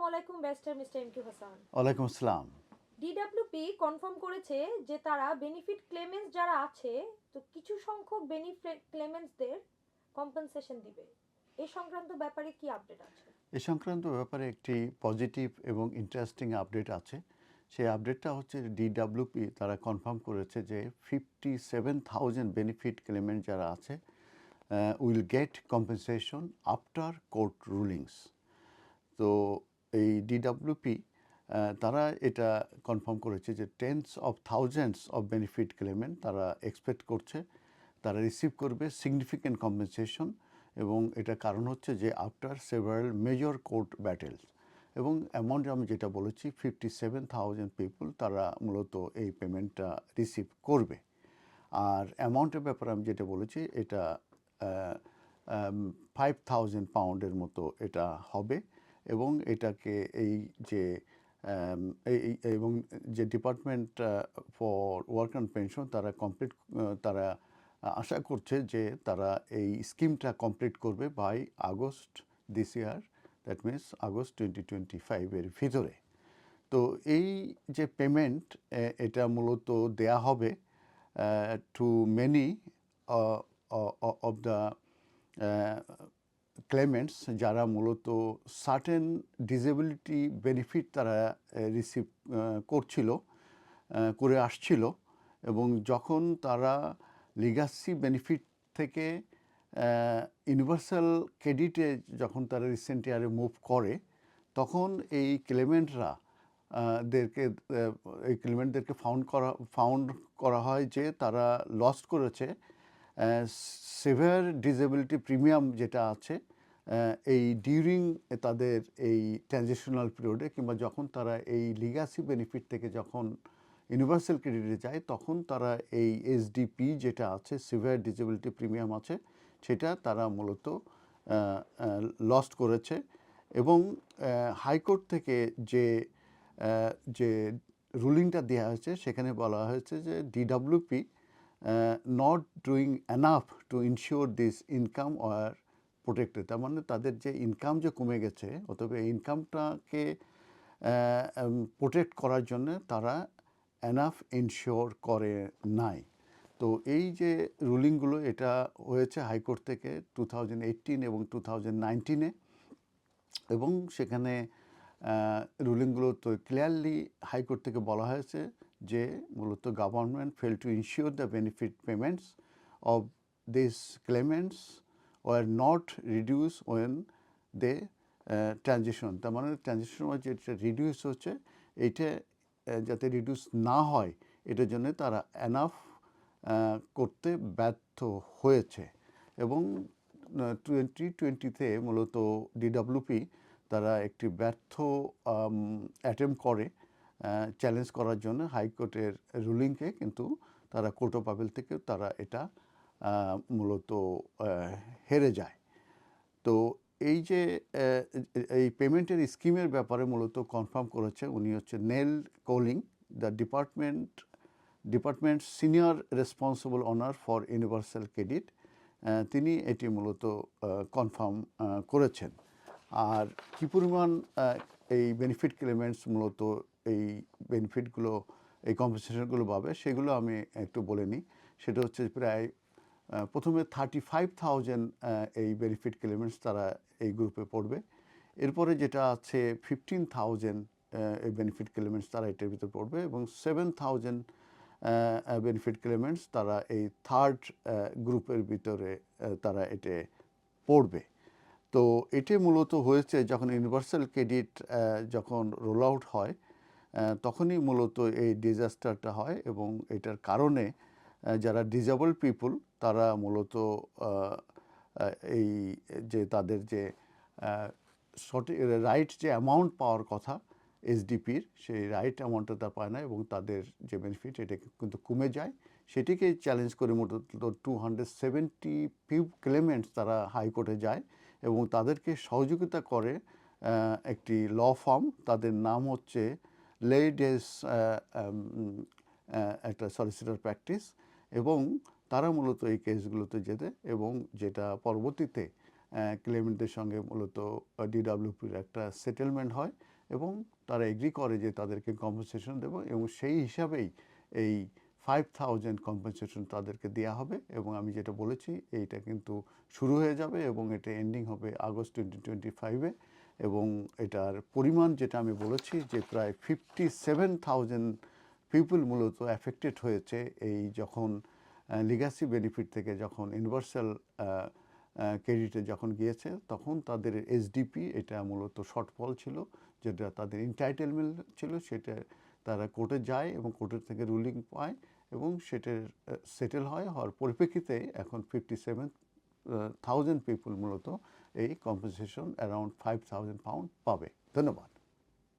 আসসালামু আলাইকুম barrister mister MQ Hasan. ওয়ালাইকুম আসসালাম। ডিডব্লিউপি কনফার্ম করেছে যে তারা বেনিফিট ক্লেমেন্টস যারা আছে তো কিছু সংখ্যক বেনিফিট ক্লেমেন্টসদের কম্পেনসেশন দিবে। এই সংক্রান্ত ব্যাপারে কি আপডেট আছে? এ সংক্রান্ত ব্যাপারে একটি পজিটিভ এবং ইন্টারেস্টিং আপডেট আছে। সেই আপডেটটা হচ্ছে ডিডাব্লিউপি তারা কনফার্ম করেছে যে fifty seven thousand benefit claimant যারা আছে will get compensation after court rulings তো এই ডিডাব্লিউপি তারা এটা কনফার্ম করেছে যে tens of thousands of benefit claimant তারা এক্সপেক্ট করছে, তারা রিসিভ করবে সিগনিফিক্যান্ট কম্পেনসেশন এবং এটা কারণ হচ্ছে যে after several major court battles এবং অ্যামাউন্ট আমি যেটা বলেছি ফিফটি সেভেন থাউজেন্ড পিপুল তারা মূলত এই পেমেন্টটা রিসিভ করবে। আর অ্যামাউন্টের ব্যাপারে আমি যেটা বলেছি এটা ফাইভ থাউজেন্ড পাউন্ডের মতো এটা হবে। এবং এটাকে এই যে এবং যে department for work and pension তারা কমপ্লিট তারা আশা করছে যে তারা এই স্কিমটা কমপ্লিট করবে by August this year that means August twenty twenty ফাইভের ভিতরে। তো এই যে পেমেন্ট এটা মূলত দেয়া হবে to many of the claimants যারা মূলত সার্টেন ডিসেবিলিটি বেনিফিট তারা রিসিভ করছিল করে আসছিল এবং যখন তারা লিগাসি বেনিফিট থেকে ইউনিভার্সাল ক্রেডিটে যখন তারা রিসেন্ট ইয়ারে মুভ করে, তখন এই ক্লেমেন্টরা দেরকে এই ক্লেমেন্টদেরকে ফাউন্ড করা ফাউন্ড করা হয় যে তারা লস্ট করেছে সিভিয়ার ডিসেবিলিটি প্রিমিয়াম যেটা আছে এই ডিউরিং তাদের এই ট্রানজিশনাল পিরিয়ডে কিংবা যখন তারা এই লিগাসি বেনিফিট থেকে যখন ইউনিভার্সাল ক্রেডিটে যায়, তখন তারা এই এসডিপি যেটা আছে সিভিয়ার ডিসেবিলিটি প্রিমিয়াম আছে, সেটা তারা মূলত লস্ট করেছে এবং হাইকোর্ট থেকে যে যে রুলিংটা দেওয়া হয়েছে, সেখানে বলা হয়েছে যে DWP not doing enough to ensure this income are protected তার মানে তাদের যে ইনকাম যে কমে গেছে এই ইনকামটাকে প্রোটেক্ট করার জন্য তারা অ্যানাফ ইনশিওর করে নাই। তো এই যে রুলিংগুলো এটা হয়েছে হাইকোর্ট থেকে টু থাউজেন্ড এইটিন এবং টু থাউজেন্ড নাইনটিনে এবং সেখানে রুলিংগুলো তো ক্লিয়ারলি হাইকোর্ট থেকে বলা হয়েছে। যে মূলত government fail to ensure the benefit payments of this claimants were not reduced when they transition তার মানে ট্রানজিশন সময় যেটা রিডিউস হচ্ছে এইটা যাতে রিডিউস না হয়, এটার জন্য তারা অ্যানাফ করতে ব্যর্থ হয়েছে। এবং টোয়েন্টি টোয়েন্টিতে মূলত ডিডাব্লিউপি তারা একটি ব্যর্থ অ্যাটেম্প করে। চ্যালেঞ্জ করার জন্য হাইকোর্টের রুলিংকে কিন্তু তারা কোর্ট অফ আপিল থেকে তারা এটা মূলত হেরে যায়। তো এই যে এই পেমেন্টের স্কিমের ব্যাপারে মূলত কনফার্ম করেছে উনি হচ্ছে Neil Couling the department department senior responsible owner for universal credit তিনি এটি মূলত কনফার্ম করেছেন। আর কী পরিমাণ এই বেনিফিট ক্লেমেন্টস মূলত এই বেনিফিটগুলো এই কম্পেনসেশনগুলো পাবে, সেগুলো আমি একটু বলে নিই। সেটা হচ্ছে প্রায় প্রথমে থার্টি ফাইভ থাউজেন্ড এই বেনিফিট ক্লেমেন্টস তারা এই গ্রুপে পড়বে। এরপরে যেটা আছে ফিফটিন থাউজেন্ড এই বেনিফিট ক্লেমেন্টস তারা এটার ভিতরে পড়বে এবং সেভেন থাউজেন্ড বেনিফিট ক্লেমেন্টস তারা এই থার্ড গ্রুপের ভিতরে তারা এতে পড়বে। তো এটি মূলত হয়েছে যখন ইউনিভার্সাল ক্রেডিট যখন রোল আউট হয় তখনই মূলত এই ডিজাস্টারটা হয় এবং এটার কারণে যারা ডিজেবল পিপুল তারা মূলত এই যে তাদের যে সঠিক রাইট যে অ্যামাউন্ট পাওয়ার কথা, এসডিপির, সেই রাইট অ্যামাউন্টটা তারা পায় না এবং তাদের যে বেনিফিট এটা কিন্তু কমে যায়। সেটিকে চ্যালেঞ্জ করে মূলত টু হান্ড্রেড সেভেন্টি পিউ ক্লেমেন্টস তারা হাইকোর্টে যায় এবং তাদেরকে সহযোগিতা করে একটি ল ফার্ম তাদের নাম হচ্ছে লেডেস একটা সলিসিটর প্র্যাকটিস এবং তারা মূলত এই কেসগুলোতে যেতে এবং যেটা পরবর্তীতে ক্লেমেন্টের সঙ্গে মূলত ডিডাব্লিউপির একটা সেটেলমেন্ট হয় এবং তারা এগ্রি করে যে তাদেরকে কম্পেনসেশন দেবো এবং সেই হিসাবেই এই ফাইভ থাউজেন্ড কম্পেনসেশন তাদেরকে দেওয়া হবে এবং আমি যেটা বলেছি, এইটা কিন্তু শুরু হয়ে যাবে এবং এটা এন্ডিং হবে আগস্ট টোয়েন্টি টোয়েন্টি ফাইভে এবং এটার পরিমাণ যেটা আমি বলেছি যে প্রায় ফিফটি সেভেন থাউজেন্ড পিপুল মূলত অ্যাফেক্টেড হয়েছে এই যখন লিগাসি বেনিফিট থেকে যখন ইউনিভার্সাল ক্রেডিটে যখন গিয়েছে, তখন তাদের এসডিপি এটা মূলত শর্টফল ছিল, যেটা তাদের ইন্টাইটেলমেন্ট ছিল, সেটা তারা কোর্টে যায় এবং কোর্টের থেকে রুলিং পায় এবং সেটার সেটেল হয়। হওয়ার পরিপ্রেক্ষিতে এখন ফিফটি সেভেন থাউজেন্ড পিপুল মূলত এই compensation around five thousand pound পাবে। ধন্যবাদ।